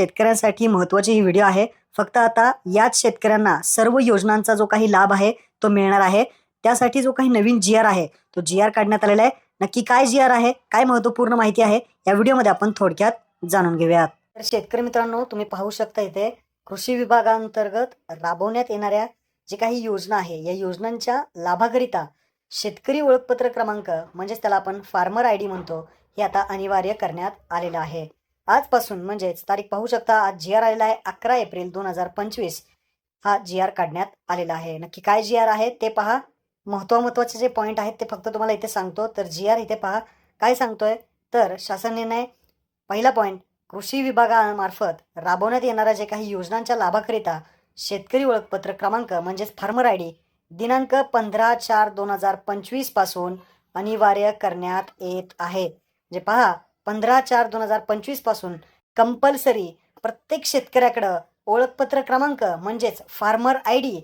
शेतकऱ्यांसाठी महत्त्वाची ही व्हिडिओ आहे. फक्त आता याच शेतकऱ्यांना सर्व योजनांचा जो काही लाभ आहे तो मिळणार आहे. त्यासाठी जो काही नवीन जी आर आहे तो जी आर काढण्यात आलेला आहे. नक्की काय जी आर आहे काय महत्त्वपूर्ण माहिती आहे या व्हिडिओमध्ये आपण थोडक्यात जाणून घेऊयात. तर शेतकरी मित्रांनो तुम्ही पाहू शकता इथे कृषी विभागांतर्गत राबवण्यात येणाऱ्या जे काही योजना आहे या योजनांच्या लाभाकरिता शेतकरी ओळखपत्र क्रमांक म्हणजेच त्याला आपण फार्मर आय डी म्हणतो हे आता अनिवार्य करण्यात आलेलं आहे. आजपासून म्हणजेच तारीख पाहू शकता आज जी आर आलेला आहे अकरा एप्रिल दोन हजार पंचवीस. हा जी आर काढण्यात आलेला आहे. नक्की काय जी आर आहे ते पहा. महत्त्व महत्त्वाचे जे पॉईंट आहेत ते फक्त तुम्हाला इथे सांगतो. तर जी आर इथे पहा. काय सांगतोय? तर शासन निर्णय. पहिला पॉईंट कृषी विभागामार्फत राबवण्यात येणाऱ्या जे काही योजनांच्या लाभाकरिता शेतकरी ओळखपत्र क्रमांक म्हणजेच फार्मर आय डी दिनांक पंधरा चार दोन हजार पंचवीसपासून अनिवार्य करण्यात येत आहे. म्हणजे पहा पंधरा चार दोन हजार पंचवीसपासून कंपल्सरी प्रत्येक शेतकऱ्याकडं ओळखपत्र क्रमांक म्हणजेच फार्मर आय डी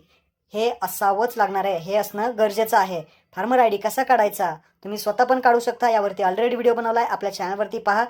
हे असावंच लागणार आहे. हे असणं गरजेचं आहे. फार्मर आय डी कसा काढायचा? तुम्ही स्वतः पण काढू शकता. यावरती ऑलरेडी व्हिडिओ बनवला आहे आपल्या चॅनलवरती पहा.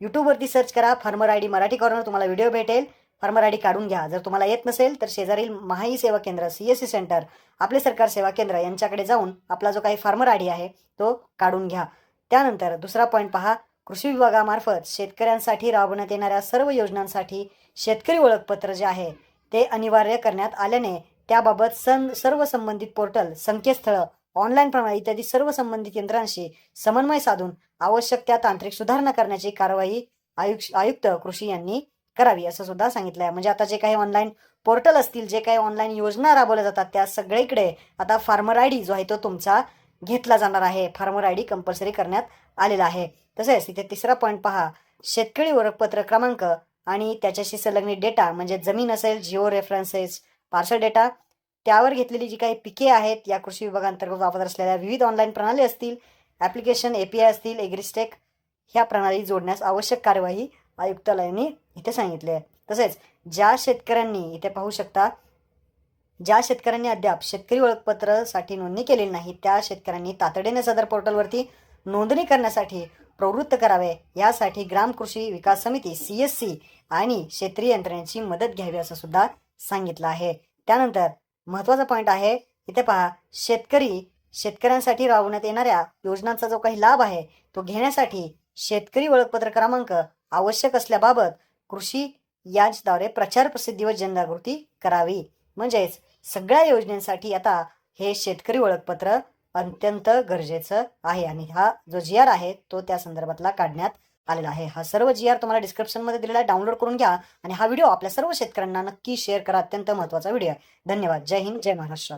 यूट्यूबवरती सर्च करा. Farmer I D Marathi corner तुम्हाला व्हिडिओ भेटेल. फार्मर आय डी काढून घ्या. जर तुम्हाला येत नसेल तर शेजारील महाई सेवा केंद्र सी एस सी सेंटर आपले सरकार सेवा केंद्र यांच्याकडे जाऊन आपला जो काही फार्मर आय डी आहे तो काढून घ्या. त्यानंतर दुसरा पॉईंट पहा. कृषी विभागामार्फत शेतकऱ्यांसाठी राबवण्यात येणाऱ्या सर्व योजनांसाठी शेतकरी ओळखपत्र जे आहे ते अनिवार्य करण्यात आल्याने त्याबाबत सं सर्व संबंधित पोर्टल संकेतस्थळं ऑनलाईन प्रणाली इत्यादी सर्व संबंधित यंत्रांशी समन्वय साधून आवश्यक त्या तांत्रिक सुधारणा करण्याची कारवाई आयुक्त आयुक्त कृषी यांनी करावी असं सुद्धा सांगितलं आहे म्हणजे आता जे काही ऑनलाईन पोर्टल असतील जे काही ऑनलाईन योजना राबवल्या जातात त्या सगळीकडे आता फार्मर आय डी जो आहे तो तुमचा घेतला जाणार आहे. फार्मर आय डी कंपल्सरी करण्यात आलेला आहे. तसेच इथे तिसरा पॉईंट पहा. शेतकरी ओळखपत्र क्रमांक आणि त्याच्याशी संलग्नित डेटा म्हणजे जमीन असेल जिओ रेफरन्सेस पार्सल डेटा त्यावर घेतलेली जी काही पिके आहेत या कृषी विभागांतर्गत वापरत असलेल्या विविध ऑनलाईन प्रणाली असतील ॲप्लिकेशन ए पी आय असतील एग्रिस्टेक ह्या प्रणाली जोडण्यास आवश्यक कार्यवाही आयुक्तालयाने इथे सांगितले आहे. तसेच ज्या शेतकऱ्यांनी इथे पाहू शकता ज्या शेतकऱ्यांनी अद्याप शेतकरी ओळखपत्रासाठी नोंदणी केलेली नाही त्या शेतकऱ्यांनी तातडीने सदर पोर्टलवरती नोंदणी करण्यासाठी प्रवृत्त करावे. यासाठी ग्राम कृषी विकास समिती सी एस सी आणि क्षेत्रीय यंत्रणेची मदत घ्यावी असं सुद्धा सांगितलं आहे. त्यानंतर महत्त्वाचा पॉईंट आहे इथे पहा शेतकरी शेतकऱ्यांसाठी राबवण्यात येणाऱ्या योजनांचा जो काही लाभ आहे तो घेण्यासाठी शेतकरी ओळखपत्र क्रमांक आवश्यक असल्याबाबत कृषी याचद्वारे प्रचार प्रसिद्धी व जनजागृती करावी. म्हणजेच सगळ्या योजनेसाठी आता हे शेतकरी ओळखपत्र अत्यंत गरजेचं आहे आणि हा जो जी आर आहे तो त्या संदर्भातला काढण्यात आलेला आहे. हा सर्व जी आर तुम्हाला डिस्क्रिप्शनमध्ये दिलेला आहे. डाउनलोड करून घ्या आणि हा व्हिडिओ आपल्या सर्व शेतकऱ्यांना नक्की शेअर करा. अत्यंत महत्त्वाचा व्हिडिओ आहे. धन्यवाद. जय हिंद. जय महाराष्ट्र.